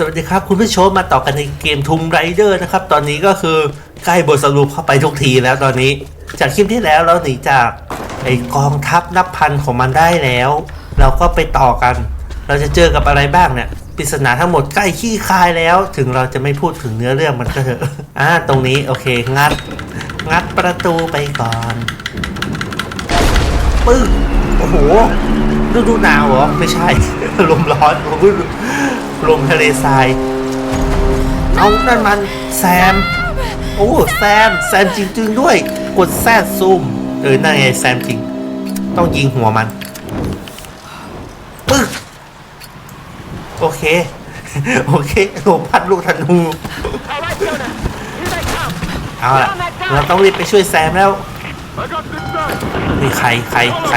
สวัสดีครับ คุณผู้ชมมาต่อกันในเกมทุมไรเดอร์นะครับ ตอนนี้ก็คือใกล้บทสรุปเข้าไปทุกทีแล้วตอนนี้ จากคลิปที่แล้วเราหนีจากไอกองทัพนับพันของมันได้แล้ว เราก็ไปต่อกัน เราจะเจอกับอะไรบ้างเนี่ยปริศนาทั้งหมดใกล้ขี้คายแล้ว ถึงเราจะไม่พูดถึงเนื้อเรื่องมันก็เถอะอ่าตรงนี้โอเคงัด งัดประตูไปก่อนปึ้งโอ้โหฤดูหนาวเหรอไม่ใช่ลมร้อนโอ้โห ลมทะเลทราย เอานั่นมันแซม โอ้แซมแซมจริงๆด้วย กดแซดซูม เออ นั่นไงแซมจริง ต้องยิงหัวมันปึ๊กโอเค โอเคโหพัดลูกธนูเอาล่ะ เราต้องรีบไปช่วยแซมแล้ว นี่ใครใครใคร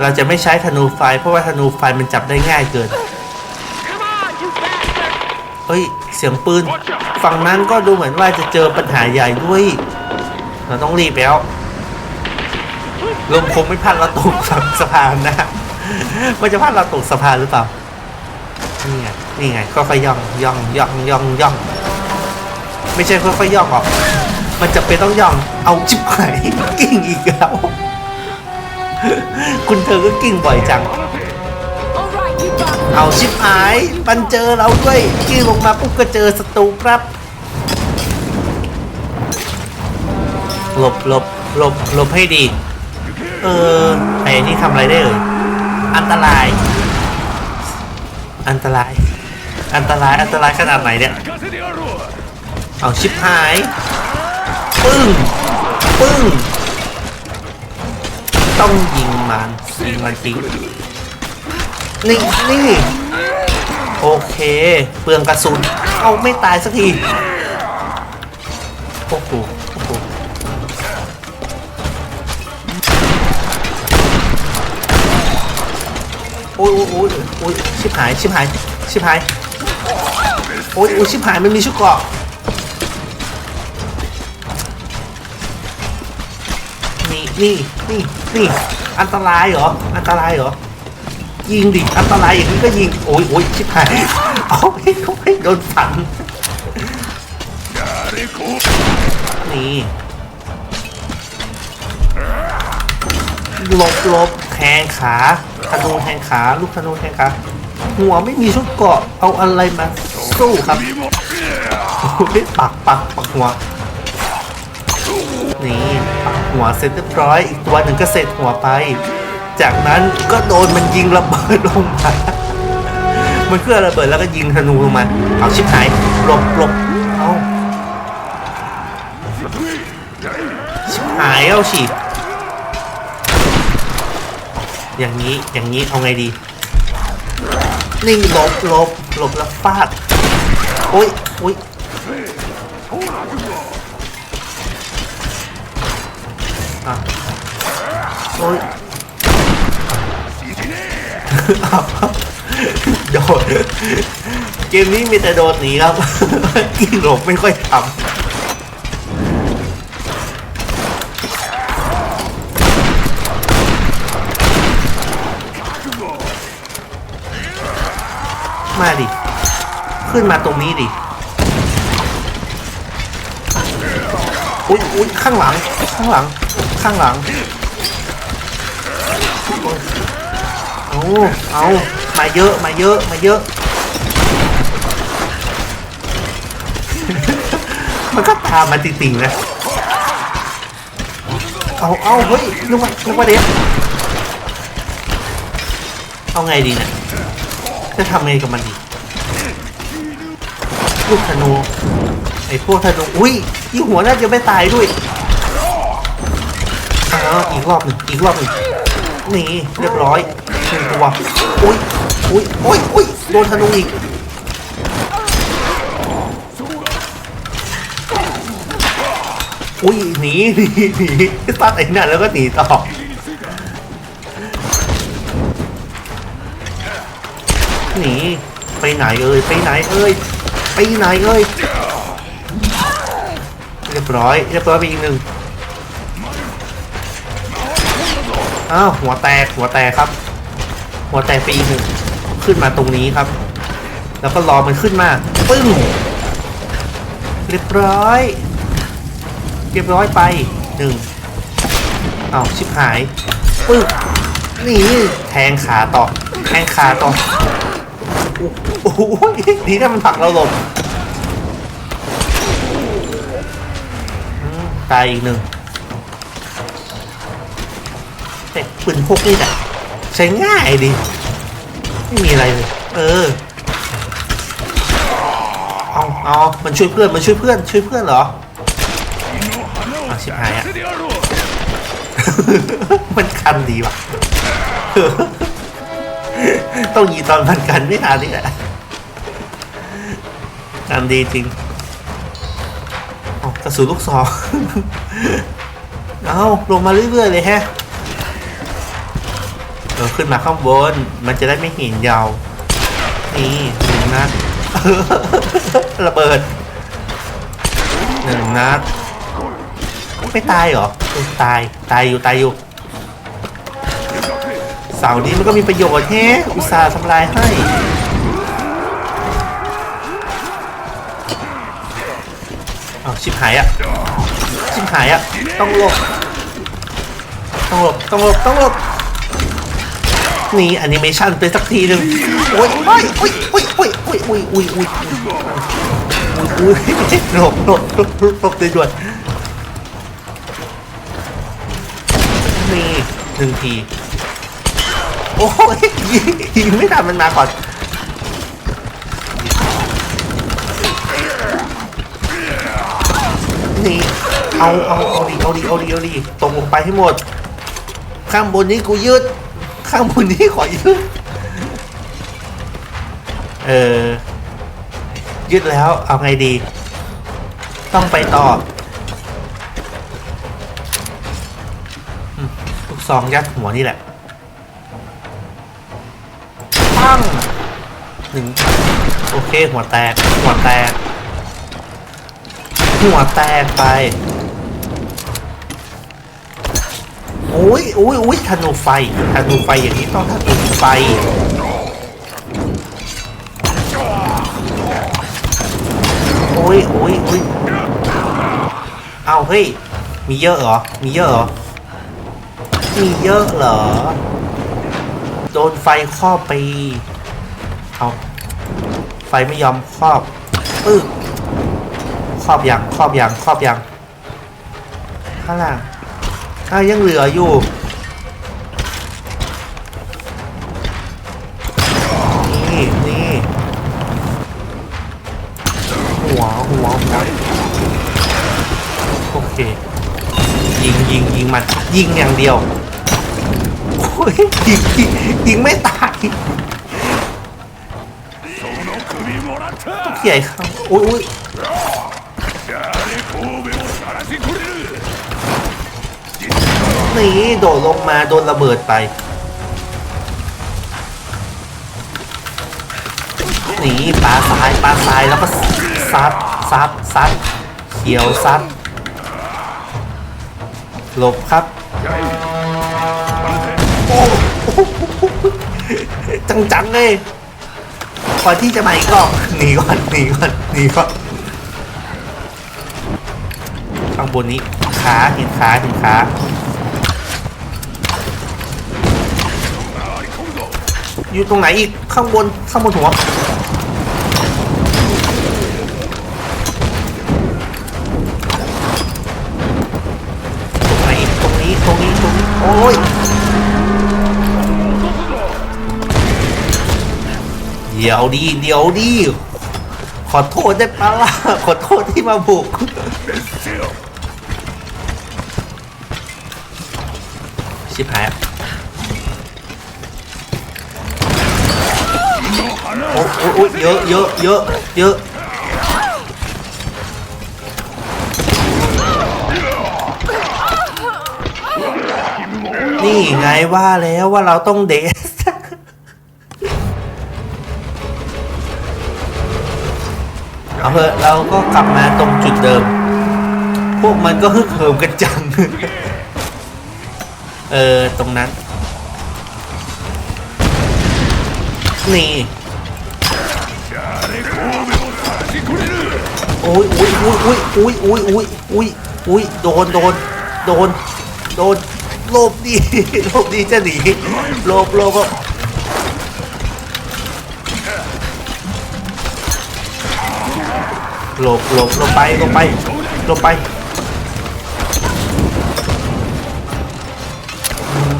เราจะไม่ใช้ธนูไฟ เพราะว่าธนูไฟมันจับได้ง่ายเกิน เฮ้ย เสียงปืน ฝั่งนั้นก็ดูเหมือนว่าจะเจอปัญหาใหญ่ด้วย เราต้องรีบแล้วลมคงไม่พัดเราตกสะพานนะมันจะพัดเราตกสะพานหรือเปล่า นี่ไง นี่ไงก็ค่อยๆย่องย่องย่องย่องย่อง ไม่ใช่ค่อยๆย่องหรอก มันจะเป็นต้องย่อง เอาชิบหายกิ้งอีกแล้ว คุณเธอก็กิ้งบ่อยจัง เอาชิบหายมันเจอเราด้วยกิ้งลงมาปุ๊บก็เจอศัตรูครับหลบหลบหลบหลบให้ดี เออไอ้นี่ทำอะไรได้เอ่ยอันตราย อันตราย อันตราย อันตรายขนาดไหนเนี่ย Got the arrow. เอาชิบหาย ปึ้ง ปึ้ง ต้องยิงมันยิงมันทิ้ง นี่นี่โอเค เปลืองกระสุน เอาไม่ตายสักที โอ้โหโอ้โหโอ้ยโอ้ยโอ้ยโอ้ยชิบหาย ชิบหาย ชิบหาย โอ้ยโอ้ยชิบหายมันมีชุดเกราะนี่นี่นี่นี่อันตรายเหรอ อันตรายเหรอ ยิงดิอันตรายอย่างนี้ก็ยิง โอ้ยโอ้ยชิบหายโอ้ยโอ้ยโดนฝันนี่หลบหลบแทงขาธนูแทงขาลูกธนูแทงขาหัวไม่มีชุดเกาะเอาอะไรมาสู้ครับโอ้ยปักปักปักหัวนี่ปักหัวเสร็จเรียบร้อย อีกตัวหนึ่งก็เสร็จหัวไป จากนั้นก็โดนมันยิงระเบิดลงมา มันเคลื่อนระเบิดแล้วก็ยิงธนูลงมา เอาชิบหายหลบหลบเอาชิบหายเอาฉีดอย่างนี้ อย่างนี้ เอาไงดี นิ่งหลบหลบหลบแล้วฟาด โอ้ยโอ้ยอะโอ้ย โดดเกมนี้มีแต่โดดหนีครับกินหลบไม่ค่อยทำมาดิ ขึ้นมาตรงนี้ดิอุ้ยอุ้ยข้างหลัง ข้างหลัง ข้างหลัง เอาเอามาเยอะมาเยอะมาเยอะ มันก็ตามมาติ่งๆนะเอาเอาเฮ้ยนึกว่านึกว่าเด็กเอาไงดีเนี่ยจะทำไงกับมันดีลูกธนูไอ้พวกธนูอุ้ยยิงหัวน่าจะไม่ตายด้วยอ้าวอีกรอบหนึ่งอีกรอบหนึ่งนี่เรียบร้อย หนึ่งตัวอุ้ยอุ้ยอุ้ยอุ้ยโดนธนูอีกอุ้ยหนีหนีหนีตัดไอ้นั่นแล้วก็หนีต่อหนีไปไหนเอ่ยไปไหนเอ่ยไปไหนเอ่ยเรียบร้อยเรียบร้อยไปอีกหนึ่งอ้าวหัวแตกหัวแตกครับ หัวแตกไปอีกหนึ่งขึ้นมาตรงนี้ครับ แล้วก็รอมันขึ้นมาปึ้งเรียบร้อย เรียบร้อยไปหนึ่งเอาชิบหายปึ้งนี่แทงขาต่อแทงขาต่อโอ้โหดีนะมันผลักเราหลบตายอีกหนึ่งแต่ปืนพกนี่แหละ ใช้ง่ายดี ไม่มีอะไรเลย เออ เอาเอามันช่วยเพื่อน มันช่วยเพื่อน ช่วยเพื่อนเหรออะชิบหายอะ มันคันดีว่ะ ต้องยีตอนพันกันไม่ทันนี่แหละคันดีจริงอ๋อกระสุนลูกซอง เอาลงมาเรื่อยๆเลยแฮะ ออขึ้นมาข้างบน มันจะได้ไม่เห็นยาว นี่หนึ่งนัดระเบิดหนึ่งนัดไม่ตายเหรอตายตายอยู่ตายอยู่เสานี้มันก็มีประโยชน์แฮะอุตส่าห์ทำลายให้อาชิบหายอะชิบหายอะต้องหลบต้องหลบต้องหลบต้องหลบ นี่แอนิเมชันไปสักทีหนึ่งโอ้ยโอ้ยโอ้ยโอ้ยโอ้ยโอ้ยโอ้ยโอ้ยโอ้ยโอ้ยโอ้ยหลบหลบหลบหลบหลบเลยด่วนนี่หนึ่งที โอ้ยยิงยิงไม่ทันมันมาก่อนนี่เอาเอาเอาดีเอาดีเอาดีเอาดีตกลงไปให้หมด ข้างบนนี้กูยืด ข้างบนนี้ขอยืดเออยืดแล้วเอาไงดี ต้องไปต่ออืมลูกซองยัดหัวนี่แหละปั้งหนึ่งโอเคหัวแตกหัวแตกหัวแตกไป อ้ยโอ้ยโอ้ยธนูไฟธนูไฟอย่างนี้ต้องธนูไฟโอ้ยโอ้ยโอ้ยเอาเฮ้ย มีเยอะเหรอ มีเยอะเหรอ มีเยอะเหรอ โดนไฟครอบไป เอาไฟไม่ยอมครอบปึ๊กครอบยังครอบยังครอบยังข้างล่าง อ้าวยังเหลืออยู่นี่นี่หัวหัวหัวโอเค ยิงยิงยิงมันยิงอย่างเดียวโอ้ยยิงยิงยิงไม่ตายใหญ่เข้าโอ้ยโอ้ย นี่โดดลงมาโดนระเบิดไปหนีปลาซ้ายปลาซ้ายแล้วก็ซัดซัดซัดเขียวซัดหลบครับโอ้โหจังๆเลยก่อนที่จะมาอีกรอบหนีก่อนหนีก่อนหนีก่อนข้างบนนี้ขาเห็นขาเห็นขา อยู่ตรงไหนอีก ข้างบน ข้างบนหัวตรงไหนตรงนี้ตรงนี้ตรงนี้โอ้ยเดี๋ยวดีเดี๋ยวดีขอโทษได้ปะล่ะขอโทษที่มาบุกชิบหาย โอ้ยเยอะเยอะเยอะเยอะนี่ไงว่าแล้วว่าเราต้องเดสเอาเถอะเราก็กลับมาตรงจุดเดิม พวกมันก็ฮึกเหิมกันจัง เออ ตรงนั้น นี่ อ้ยโอ้ยโอ้ยโอ้ยโอ้ยโอ้ยโอ้ยโอ้ยโอ้ยโดนโดนโดนโดนโลบดีโลบดีจะหนีโลบโลบก็หลบหลบลบไปลบไปลบไป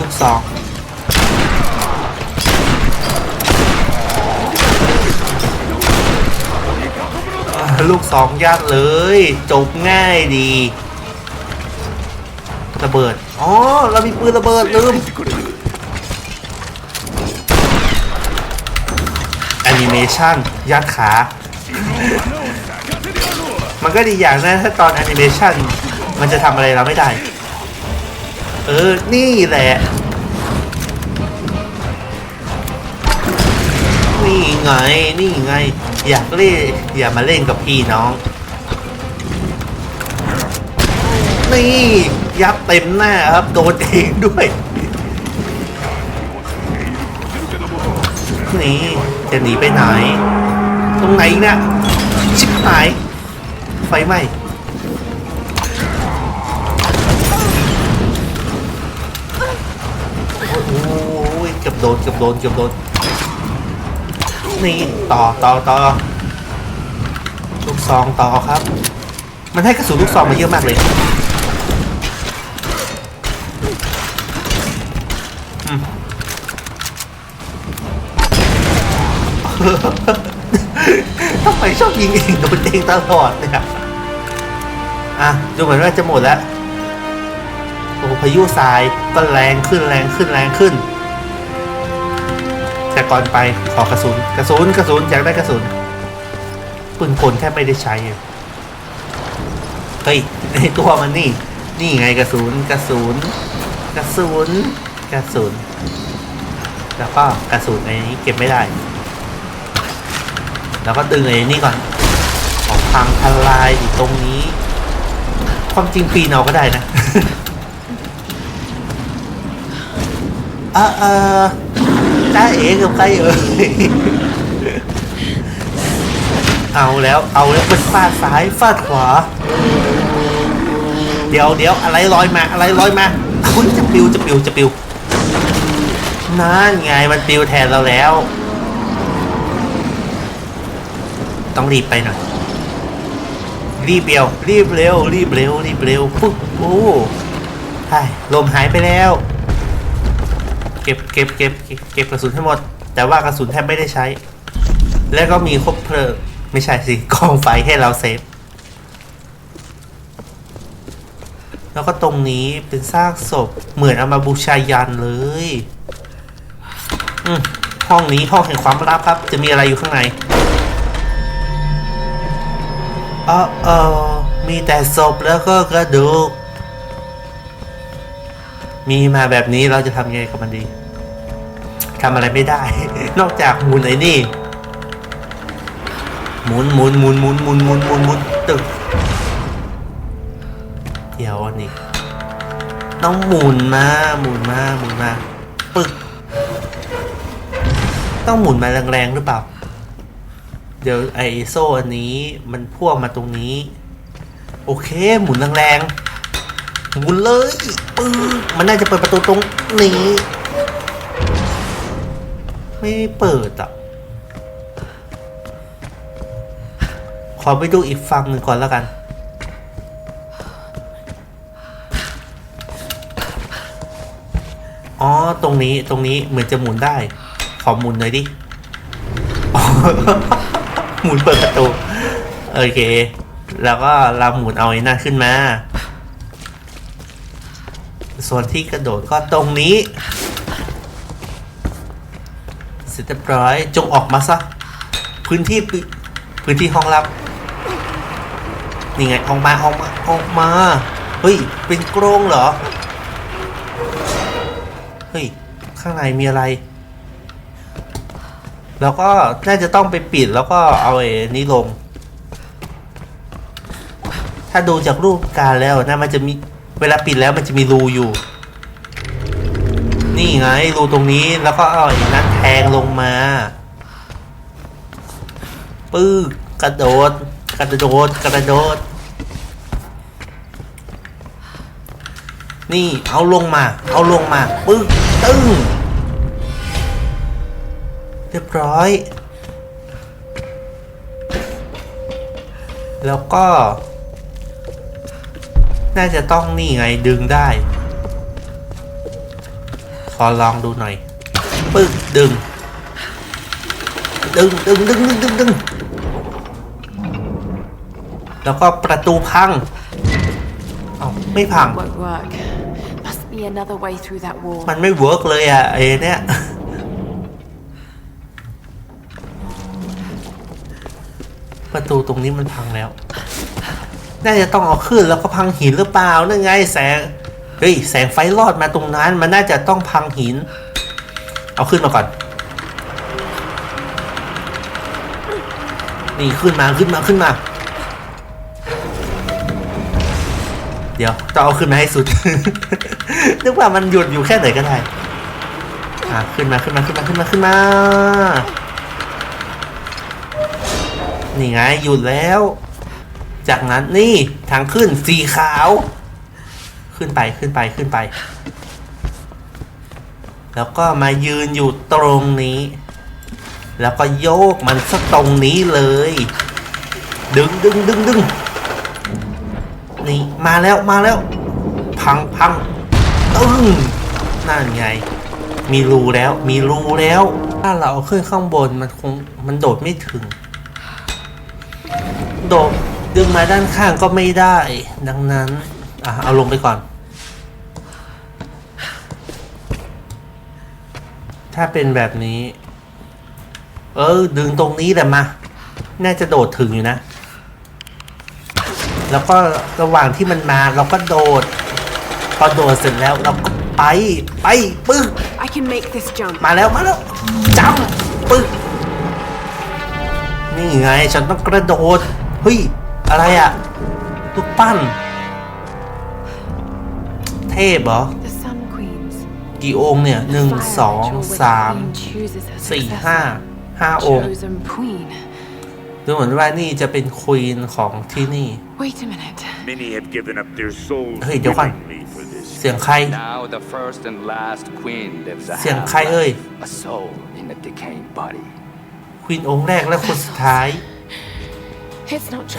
ลูกสอง ลูกสองยากเลย จบง่ายดีระเบิด อ๋อ เรามีปืนระเบิดลืมแอนิเมชันยัดขา มันก็ดีอย่างนะถ้าตอนแอนิเมชันมันจะทำอะไรเราไม่ได้ เออ นี่แหละ นี่ไง นี่ไง อยากเล่นอย่ามาเล่นกับพี่น้อง นี่ยับเต็มหน้าครับ โดนเองด้วย นี่จะหนีไปไหน ตรงไหนเนะชิบหาย ไฟไหม้โอ้ยเกือบโดนเกือบโดนเกือบโดน นี่ต่อต่อต่อลูกซองต่อครับ มันให้กระสุนลูกซองมาเยอะมากเลยทำไมชอบยิงเองโดนเองตลอดเนี่ยอะดูเหมือนว่าจะหมดแล้วโอ้พายุทรายก็แรงขึ้นแรงขึ้นแรงขึ้น ก่อนไปขอกระสุนกระสุนกระสุนอยากได้กระสุนปืนกลแทบไม่ได้ใช้เฮ้ยในตัวมันนี่ นี่ไงกระสุนกระสุนกระสุนกระสุนแล้วก็กระสุนในนี้เก็บไม่ได้ แล้วก็ดึงไอ้นี่ก่อนของพังทลายอยู่ตรงนี้ ความจริงปีนเอาก็ได้นะ เออเออ จ้าเอ๋กับใครเอ่ยเอาแล้วเอาแล้วเป็นฟาดซ้ายฟาดขวา เดี๋ยวเดี๋ยวอะไรลอยมาอะไรลอยมาอุ้ยจะปิวจะปิวจะปิวนั่นไงมันปิวแทนเราแล้ว ต้องรีบไปหน่อยรีบเร็วรีบเร็วรีบเร็วรีบเร็วปุ๊บโอ้ใช่ลมหายไปแล้ว ก็บเก็บเก็บเก็บเก็บกระสุนให้หมด แต่ว่ากระสุนแทบไม่ได้ใช้ แล้วก็มีครบเพลิง ไม่ใช่สิกองไฟให้เราเซฟ แล้วก็ตรงนี้เป็นซากศพเหมือนเอามาบูชายันเลยอืห้องนี้ห้องแห่งความลับครับ จะมีอะไรอยู่ข้างในเออเออมีแต่ศพแล้วก็กระดูก มีมาแบบนี้เราจะทำยังไงกับมันดีทำอะไรไม่ได้ นอกจากหมุนไอ้นี่หมุนหมุนหมุนหมุนหมุนหมุนหมุนหมุนตึกเดี๋ยวอันนี้ต้องหมุนมาหมุนมาหมุนมาปึกต้องหมุนมาแรงๆหรือเปล่า เดี๋ยวไอโซ่อันนี้มันพ่วงมาตรงนี้ โอเค หมุนแรงๆ หมุนเลยปึ้งมันน่าจะเปิดประตูตรงนี้ ไม่เปิดอะ ขอไปดูอีกฝั่งหนึ่งก่อนแล้วกัน อ๋อ ตรงนี้ ตรงนี้เหมือนจะหมุนได้ ขอหมุนหน่อยดิ หมุนเปิดประตู โอเค แล้วก็เราหมุนเอาไอ้นั่นขึ้นมา ส่วนที่กระโดดก็ตรงนี้ เสร็จเรียบร้อยจงออกมาซะ พื้นที่พื้นที่ห้องลับ นี่ไงออกมาออกมาออกมา เฮ้ย เป็นกรงเหรอ เฮ้ย ข้างในมีอะไร แล้วก็น่าจะต้องไปปิดแล้วก็เอาไอ้นี้ลง ถ้าดูจากรูปการแล้วนะมันจะมี เวลาปิดแล้วมันจะมีรูอยู่ นี่ไงรูตรงนี้แล้วก็เอาไอ้นั้นแทงลงมา ปื้กระโดด กระโดด กระโดด นี่เอาลงมา เอาลงมา ปึ้งตึ้งเรียบร้อย แล้วก็ น่าจะต้องนี่ไงดึงได้ ขอลองดูหน่อย ปึ๊กดึง ดึงดึงดึงดึงดึงดึงแล้วก็ประตูพัง เอาไม่พัง Won't work. Must be another way through that wall. มันไม่เวิร์กเลยอะไอ้เนี่ย ประตูตรงนี้มันพังแล้ว น่าจะต้องเอาขึ้นแล้วก็พังหินหรือเปล่านั่นไงแสง เฮ้ยแสงไฟลอดมาตรงนั้น มันน่าจะต้องพังหิน เอาขึ้นมาก่อน นี่ขึ้นมาขึ้นมาขึ้นมา เดี๋ยวต้องเอาขึ้นมาให้สุด นึกว่ามันหยุดอยู่แค่ไหนก็ได้ อะขึ้นมาขึ้นมาขึ้นมาขึ้นมาขึ้นมา นี่ไงหยุดแล้ว จากนั้นนี่ทางขึ้นสีขาว ขึ้นไปขึ้นไปขึ้นไป แล้วก็มายืนอยู่ตรงนี้ แล้วก็โยกมันสักตรงนี้เลย ดึงดึงดึงดึงนี่มาแล้วมาแล้ว พังพังตึ้งนั่นไง มีรูแล้วมีรูแล้ว ถ้าเราเอาขึ้นข้างบนมันคงมันโดดไม่ถึง โดด ดึงมาด้านข้างก็ไม่ได้ ดังนั้นอะเอาลงไปก่อน ถ้าเป็นแบบนี้ เออ ดึงตรงนี้แหละมา น่าจะโดดถึงอยู่นะ แล้วก็ระหว่างที่มันมาเราก็โดด พอโดดเสร็จแล้วเราก็ไป ไปปึ๊ก I can make this jump. มาแล้ว มาแล้วจำปึ๊กนี่ไง ฉันต้องกระโดด เฮ้ย อะไรอะลูกปั้น เทพเหรอ The Sun Queens. กี่องค์เนี่ยหนึ่ง Fire สอง ritual where สาม the queen chooses her สี่ successor. ห้าห้าองค์ Chosen queen. ดูเหมือนว่านี่จะเป็นควีนของที่นี่ Wait a minute. Many have given up their souls Hey, Johan. willingly for this. เสียงใคร Now the first and last queen lives a เสียง half ใครเอ่ย life, a soul in a decaying body. ควีนองค์แรกและคนสุดท้าย It's not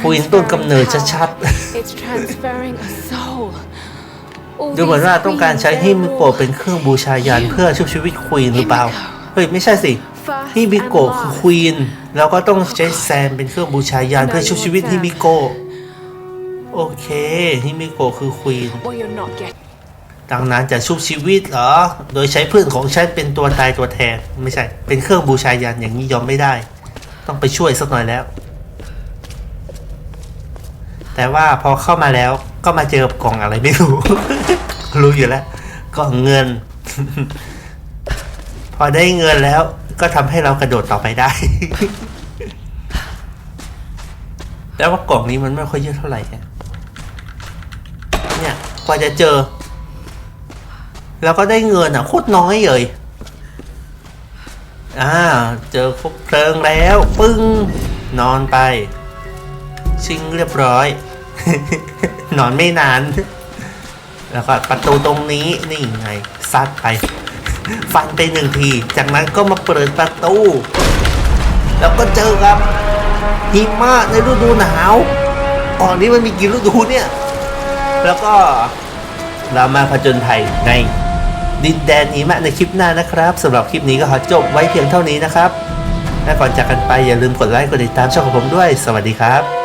ควีนต้นกำเนิด transferring ชัด power. It's transferring a soul. All ๆดูเหมือนว่า these ต้องการใช้ queens, ฮิ they're มิโกะ all เป็นเครื่องบูชายันเพื่อชุบชีวิตควีนหรือเปล่า เฮ้ย ไม่ใช่สิ first ฮิมิ and โกะคือ last. ควีนแล้วก็ต้องใช้แซมเป็นเครื่องบูชายันเพื่อชุบชีวิตฮิมิโกะโอเคฮิมิโกะคือควีน Well, you're not getting. ดังนั้นจะชุบชีวิตเหรอ โดยใช้เพื่อนของฉันเป็นตัวตายตัวแทน ไม่ใช่ เป็นเครื่องบูชายันอย่างนี้ยอมไม่ได้ ต้องไปช่วยสักหน่อยแล้ว แต่ว่าพอเข้ามาแล้วก็มาเจอกล่องอะไรไม่รู้ รู้อยู่แล้วกล่องเงิน พอได้เงินแล้วก็ทำให้เรากระโดดต่อไปได้ แต่ว่ากล่องนี้มันไม่ค่อยเยอะเท่าไหร่เนี่ยเนี่ยกว่าจะเจอ แล้วก็ได้เงินอะโคตรน้อยเลยอ่า เจอคบเพลิงแล้ว ปึ้ง นอนไป ชิงเรียบร้อย นอนไม่นาน แล้วก็ประตูตรงนี้นี่ไงซัดไป ฟันไปหนึ่งที จากนั้นก็มาเปิดประตู แล้วก็เจอกับหิมะในฤดูหนาวตอนนี้มันมีกี่ฤดูเนี่ย แล้วก็เรามาผจญภัยในดินแดนหิมะในคลิปหน้านะครับสำหรับคลิปนี้ก็ขอจบไว้เพียงเท่านี้นะครับและก่อนจากกันไปอย่าลืมกดไลค์กดติดตามช่องของผมด้วย สวัสดีครับ